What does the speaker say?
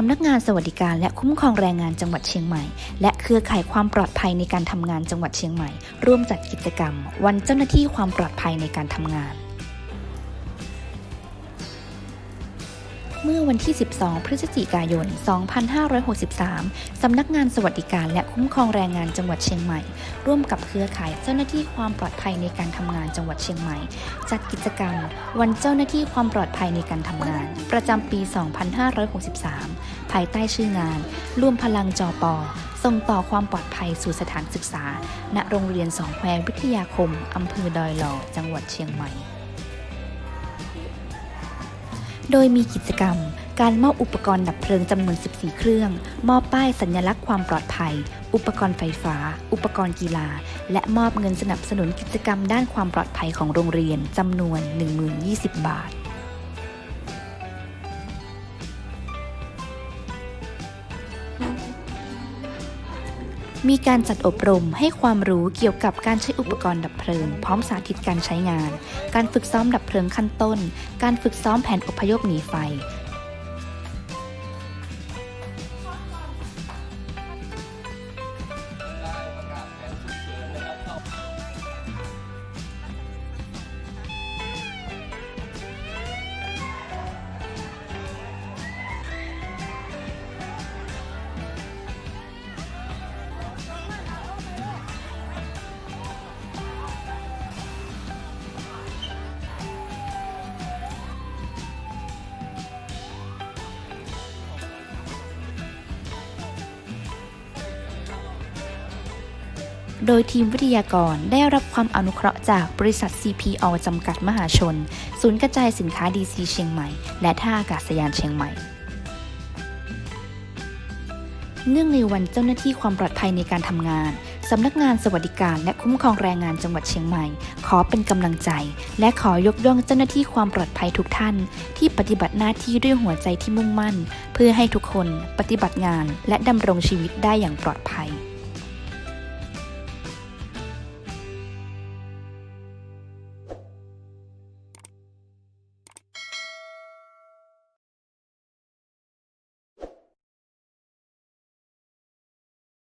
สำนักงานสวัสดิการและคุ้มครองแรงงานจังหวัดเชียงใหม่ และเครือข่ายความปลอดภัยในการทำงานจังหวัดเชียงใหม่ ร่วมจัดกิจกรรม วันเจ้าหน้าที่ความปลอดภัยในการทำงาน เมื่อวันที่ 12 พฤศจิกายน 2563 สำนักงานสวัสดิการและคุ้มครองแรงงานจังหวัดเชียงใหม่ ร่วมกับเครือข่ายเจ้าหน้าที่ความปลอดภัยในการทำงานจังหวัดเชียงใหม่ จัดกิจกรรม วันเจ้าหน้าที่ความปลอดภัยในการทำงาน ประจำปี 2563 ภายใต้ชื่องาน ร่วมพลังจอปอส่งต่อความปลอดภัยสู่สถานศึกษา ณ โรงเรียนสองแคววิทยาคม อำเภอดอยหล่อ จังหวัดเชียงใหม่ โดยมีกิจกรรม การมอบอุปกรณ์ดับเพลิงจำนวน 14 เครื่อง มอบป้ายสัญลักษณ์ความปลอดภัย อุปกรณ์ไฟฟ้า อุปกรณ์กีฬา และมอบเงินสนับสนุนกิจกรรมด้านความปลอดภัยของโรงเรียนจำนวน 10,020 บาท มีการจัดอบรมให้ความรู้เกี่ยวกับการใช้อุปกรณ์ดับเพลิง พร้อมสาธิตการใช้งาน การฝึกซ้อมดับเพลิงขั้นต้น การฝึกซ้อมแผนอพยพหนีไฟ โดยทีมวิทยากรได้รับความอนุเคราะห์จากบริษัท CPO จำกัดมหาชน ศูนย์กระจายสินค้า DC เชียงใหม่ และท่าอากาศยานเชียงใหม่ เนื่องในวันเจ้าหน้าที่ความปลอดภัยในการทำงาน สำนักงานสวัสดิการและคุ้มครองแรงงานจังหวัดเชียงใหม่ ขอเป็นกำลังใจ และขอยกย่องเจ้าหน้าที่ความปลอดภัยทุกท่าน ที่ปฏิบัติหน้าที่ด้วยหัวใจที่มุ่งมั่น เพื่อให้ทุกคนปฏิบัติงานและดำรงชีวิตได้อย่างปลอดภัย